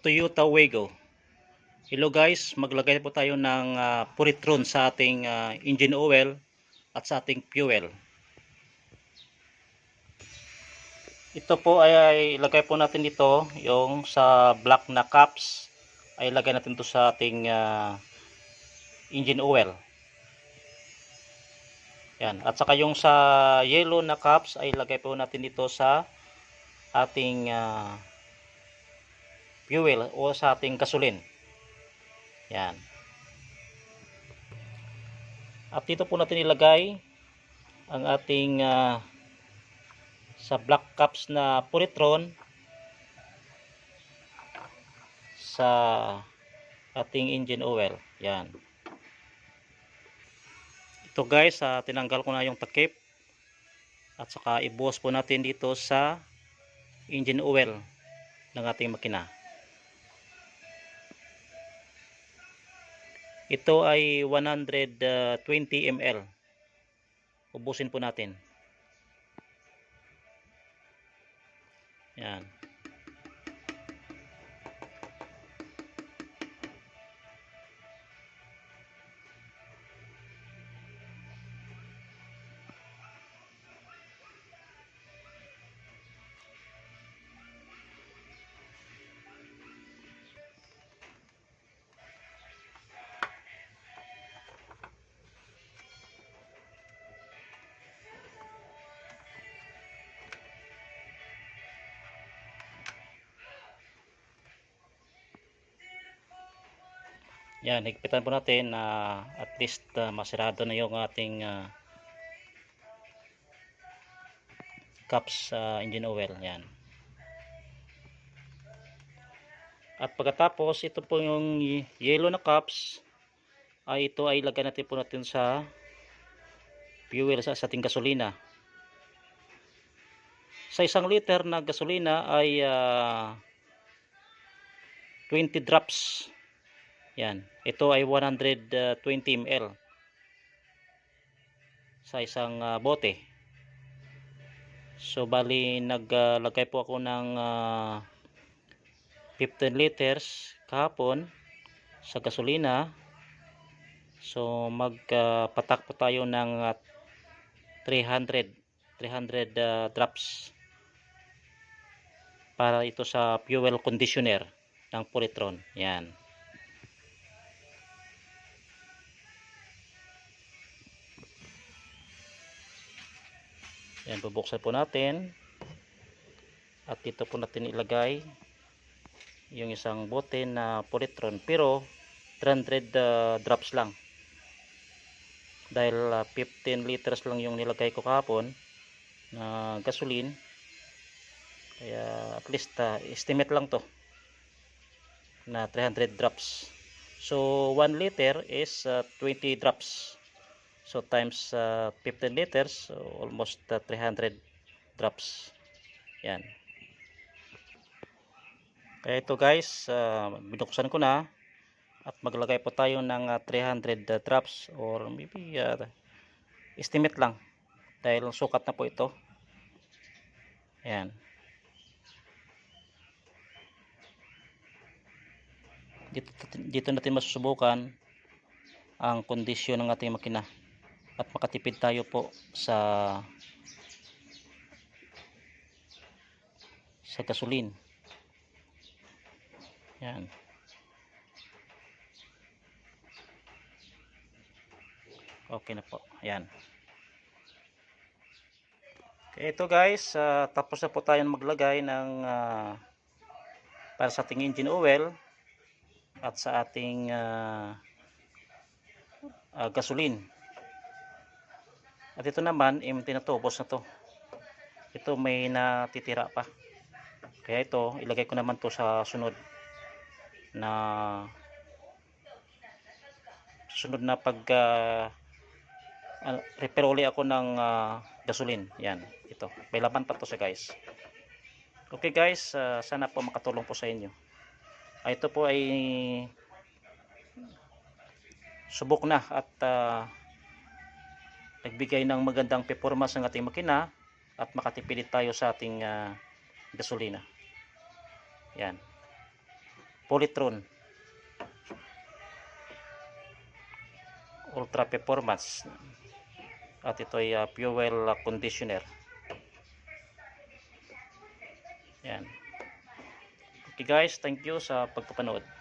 Toyota Wego. Hello guys, maglagay po tayo ng uh, puritron sa ating ah, engine oil at sa ating fuel. Ito po ay, ay ilagay po natin dito yung sa black na caps ay ilagay natin to sa ating ah, engine oil. Yan. At saka yung sa yellow na caps ay ilagay po natin dito sa ating ah, fuel o sa ating gasolin. Yan. At dito po natin ilagay ang ating ah, sa black caps na puritron sa ating engine oil. Yan. Ito guys, ah, tinanggal ko na yung takip at saka ibuhos po natin dito sa engine oil ng ating makina. Ito ay 120 ml. Ubusin po natin. Yan. Yan, higpitan po natin na at least ah, masirado na yung ating ah, cups sa engine oil. Yan. At pagkatapos, ito po yung yellow na cups ay ito ay lagay natin po natin sa fuel sa, sa ating gasolina. Sa isang liter na gasolina ay ah, 20 drops yan. Ito ay 120 ml sa isang ah, bote. So bali naglagay po ako ng ah, 15 liters kahapon sa gasolina. So magpatak po tayo ng ah, 300 300 ah, drops para ito sa fuel conditioner ng Puritron. Yan. Yan, bubuksan po natin. At dito po natin ilagay yung isang bote na Politron. Pero 300 uh, drops lang. Dahil uh, 15 liters lang yung nilagay ko kahapon na gasoline. Kaya at least uh, estimate lang to na 300 drops. So 1 liter is uh, 20 drops. So times uh, 15 liters, so almost uh, 300 drops. Yan. Kaya ito guys, uh, binuksan ko na at maglagay po tayo ng uh, 300 uh, drops or maybe uh, estimate lang dahil sukat na po ito. Yan. Dito, dito natin masusubukan ang kondisyon ng ating makina at makatipid tayo po sa sa gasolin. Yan. Okay na po. Yan. Okay ito guys uh, tapos na po tayo maglagay ng uh, para sa ating engine oil at sa ating uh, uh, gasolin at ito naman, empty na to, ubos na to. Ito may natitira pa. Kaya ito, ilagay ko naman to sa sunod na sunod na pag uh, uh, repair uli ako ng uh, gasoline. Yan, ito. May laman pa to sa guys. Okay guys, uh, sana po makatulong po sa inyo. Uh, ito po ay subok na at uh, nagbigay ng magandang performance ng ating makina at makatipid tayo sa ating uh, gasolina. Yan. Polytron. Ultra Performance. At ito ay ah, fuel ah, conditioner. Yan. Okay guys. Thank you sa pagpapanood